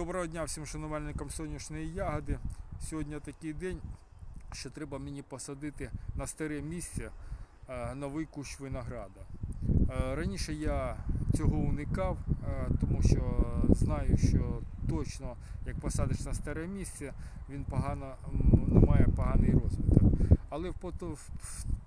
Доброго дня всім шанувальникам сонячної ягоди. Сьогодні такий день, що треба мені посадити на старе місце е, новий кущ винограда. Е, Раніше я цього уникав, е, тому що знаю, що точно як посадиш на старе місце, він погано має поганий розвиток. Але в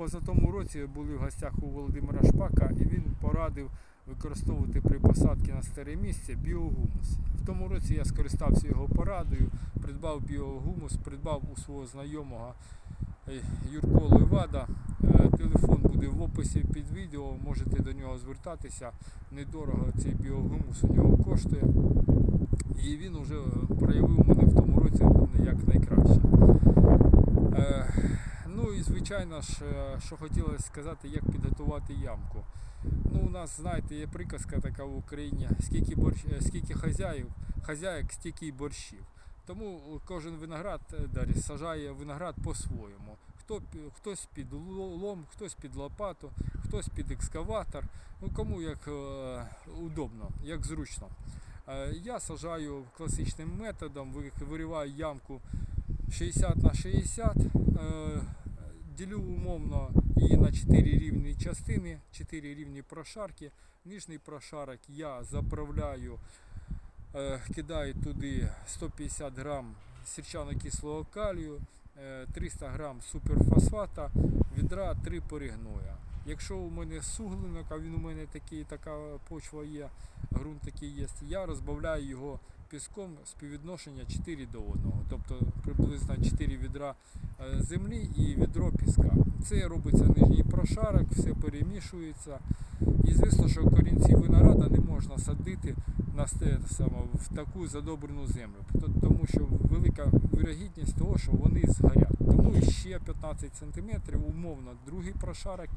позатому році були в гостях у Володимира Шпака і він порадив використовувати при посадці на старе місце біогумус. В тому році я скористався його порадою, придбав біогумус, придбав у свого знайомого е, Юрко Левада. Е, Телефон буде в описі під відео, можете до нього звертатися. Недорого цей біогумус у нього коштує. І він вже проявив мене в тому році як найкраще. Ну і звичайно ж, е, що хотілося сказати, як підготувати ямку. Ну, у нас, знаєте, є приказка така в Україні, скільки, борщ, е, скільки хазяїв, хазяїк, стільки й борщів. Тому кожен виноград е, дарі, сажає виноград по-своєму. Хто, хтось під лом, хтось під лопату, хтось під екскаватор. Ну кому як е, удобно, як зручно. Е, я сажаю класичним методом, ви- вириваю ямку 60 на 60, е, ділю умовно її на 4 рівні частини, 4 рівні прошарки. Нижній прошарок я заправляю, е, кидаю туди 150 грам сірчано-кислого калію, е, 300 грам суперфосфата, відра 3 перегноя. Якщо у мене суглинок, а він у мене такий, така почва є, ґрунт такий є, я розбавляю його піском співвідношення 4 до 1. Тобто приблизно 4 відра е, землі і відро піска. Це робиться нижній прошарок, все перемішується. І звісно, що корінці винограда не можна садити на сте- саме, в таку задобрену землю, тому що велика вірогідність того, що вони згорять. Тому ще 15 см, умовно, другий прошарок.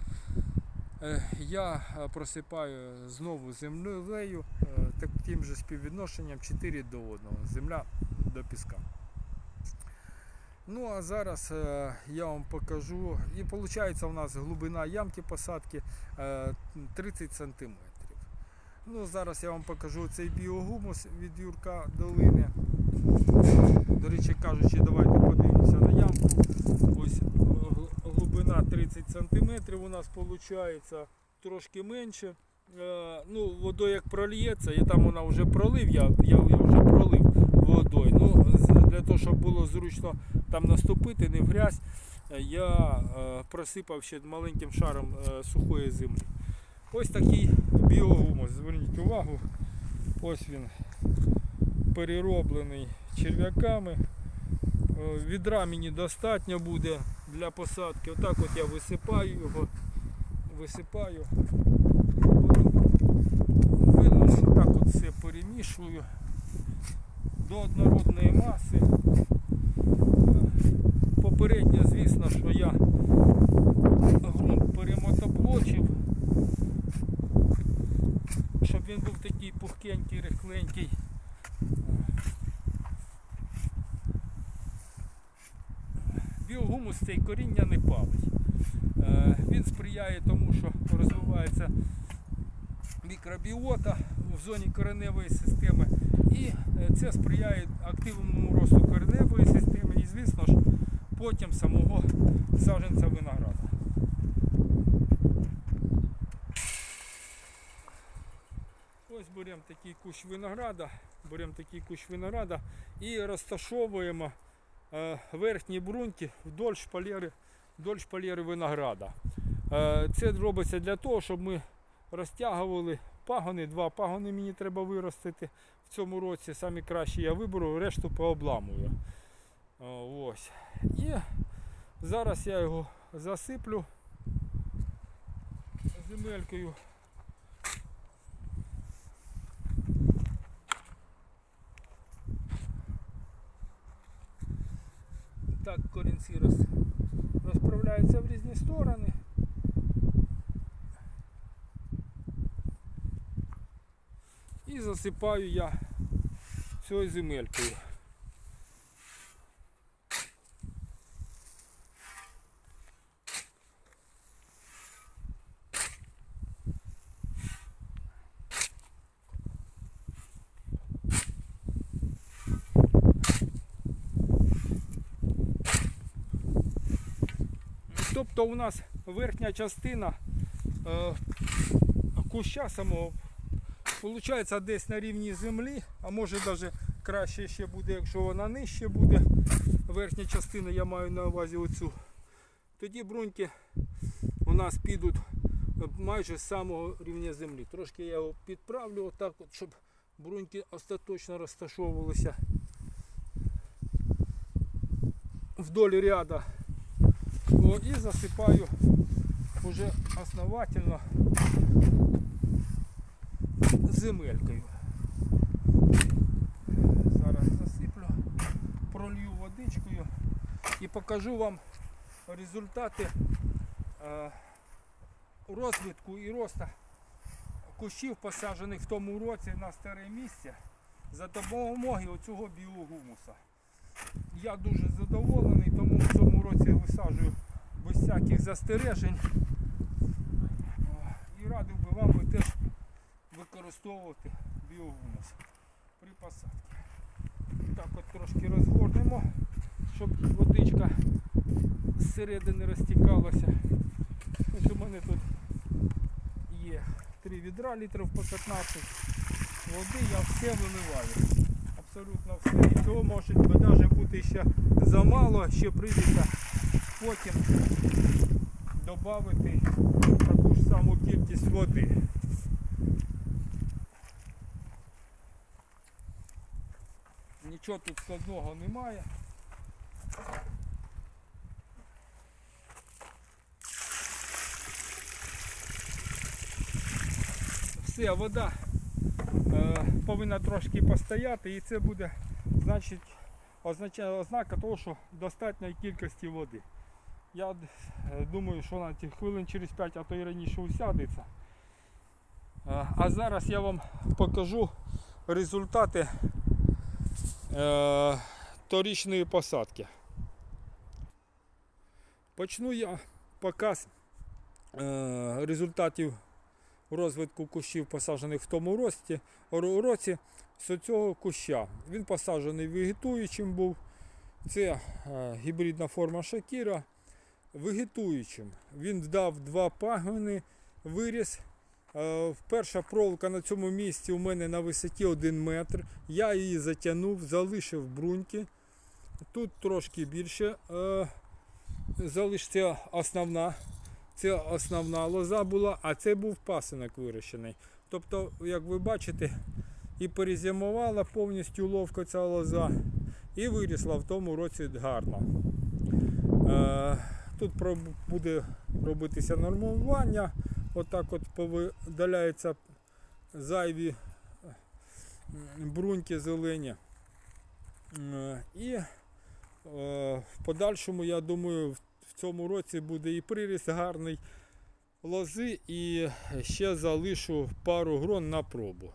Е, Я е, просипаю знову землею е, таким же співвідношенням 4 до 1, земля до піска. Ну а зараз я вам покажу. І виходить у нас глибина ямки посадки е, 30 см. Ну, зараз я вам покажу цей біогумус від Юрка Долини. До речі кажучи, давайте подивимося на ямку. Ось е, гл- глибина 30 см у нас виходить трошки менше. Е, ну, водою як прольється, і там вона вже пролив, я, я, я вже пролив водою. Ну, для того, щоб було зручно там наступити, не в грязь, е, я е, просипав ще маленьким шаром сухої землі. Ось такий біогумус, зверніть увагу. Ось він перероблений черв'яками. Е, Відра мені достатньо буде для посадки. Отак от я висипаю його, висипаю. Видно, так от все перемішую до однородної маси. Попередньо, звісно, що я ґрунт перемотоблочив, щоб він був такий пухкенький, рихленький. Біогумус цей коріння не палить. Е, Він сприяє тому, що розвивається мікробіота в зоні кореневої системи. І е, це сприяє активному росту кореневої системи і, звісно ж, потім самого саджанця винограда. Ось беремо такий кущ винограда, беремо такий кущ винограда і розташовуємо е, верхні бруньки вдоль шпалери, вдоль шпалери винограда. Е, Це робиться для того, щоб ми розтягували пагони. Два пагони мені треба виростити в цьому році. Самі кращі я виберу, решту пообламую. Ось. І зараз я його засиплю земелькою. Так корінці роз, розправляються в різні сторони. І засипаю я цією земелькою. Тобто у нас верхня частина е, куща самого Получається десь на рівні землі, а може навіть краще ще буде, якщо вона нижче буде. Верхня частина я маю на увазі оцю. Тоді бруньки у нас підуть майже з самого рівня землі. Трошки я його підправлю отак, от, щоб бруньки остаточно розташовувалися вдоль ряда. О, і засипаю уже основательно земелькою. Зараз засиплю, пролью водичкою і покажу вам результати е, розвитку і росту кущів, посаджених в тому році на старе місце за допомогою цього біогумуса. Я дуже задоволений, тому в цьому році висаджую без всяких застережень. І радив би вам теж використовувати біогумус при посадці. Так от трошки розгорнемо, щоб водичка зсередини розтікалася. Ось у мене тут є 3 відра літрів по 15 води, я все виливаю. Абсолютно все. І цього може навіть бути ще замало, ще прийдеться потім додати таку ж саму кількість води. Нічого тут складного немає. Все, вода повинна трошки постояти і це буде ознака того, що достатньої кількості води. Я е, думаю, що вона хвилин через 5, а то і раніше усядеться. Е, а зараз я вам покажу результати е, торічної посадки. Почну я показ е, результатів розвитку кущів, посаджених в тому рості, році з цього куща. Він посаджений вегетуючим був. Це е, гібридна форма Шакіра. Вегетуючим. Він дав два пагони, виріс. Е, Перша проволока на цьому місці у мене на висоті 1 метр. Я її затягнув, залишив бруньки. Тут трошки більше е, залишиться основна. Це основна лоза була, а це був пасинок вирощений. Тобто, як ви бачите, і перезимувала повністю ловко ця лоза, і вирісла в тому році гарно. Е, Тут буде робитися нормування. Отак от повидаляються зайві бруньки зелені. Е, І е, в подальшому, я думаю, в цьому році буде і приріст гарний лози, і ще залишу пару грон на пробу.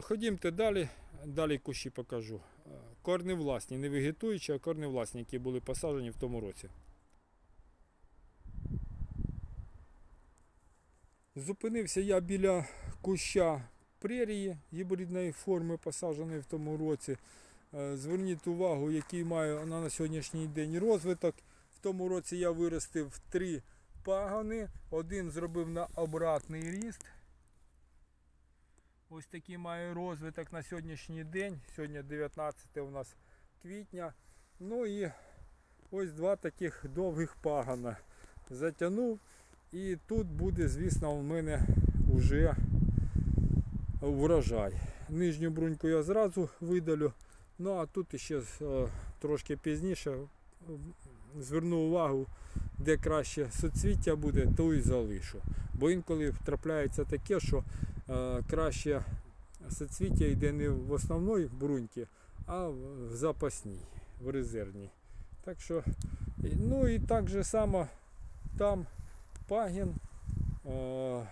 Ходімте далі, далі кущі покажу. Е, Корневласні, не вегетуючі, а корневласні, які були посаджені в тому році. Зупинився я біля куща прерії гібридної форми, посадженої в тому році. Е, Зверніть увагу, який має вона на сьогоднішній день розвиток. В тому році я виростив три пагони, один зробив на обратний ріст. Ось такий має розвиток на сьогоднішній день. Сьогодні 19 у нас квітня. Ну і ось два таких довгих пагона затягнув. І тут буде, звісно, у мене вже врожай. Нижню бруньку я зразу видалю. Ну а тут ще е, трошки пізніше зверну увагу, де краще соцвіття буде, то і залишу. Бо інколи трапляється таке, що е, краще соцвіття йде не в основній бруньці, а в запасній, в резервній. Так що, ну і так же само там пагін е,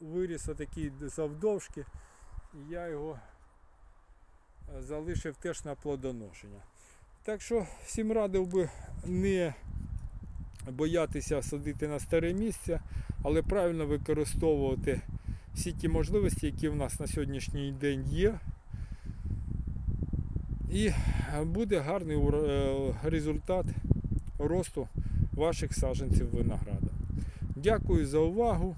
виріс такий завдовжки, і я його е, залишив теж на плодоношення. Так що всім радив би не боятися садити на старе місце, але правильно використовувати всі ті можливості, які в нас на сьогоднішній день є. І буде гарний е, результат росту ваших саджанців винограда. Дякую за увагу.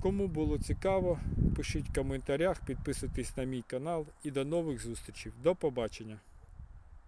Кому було цікаво, пишіть в коментарях, підписуйтесь на мій канал і до нових зустрічей. До побачення!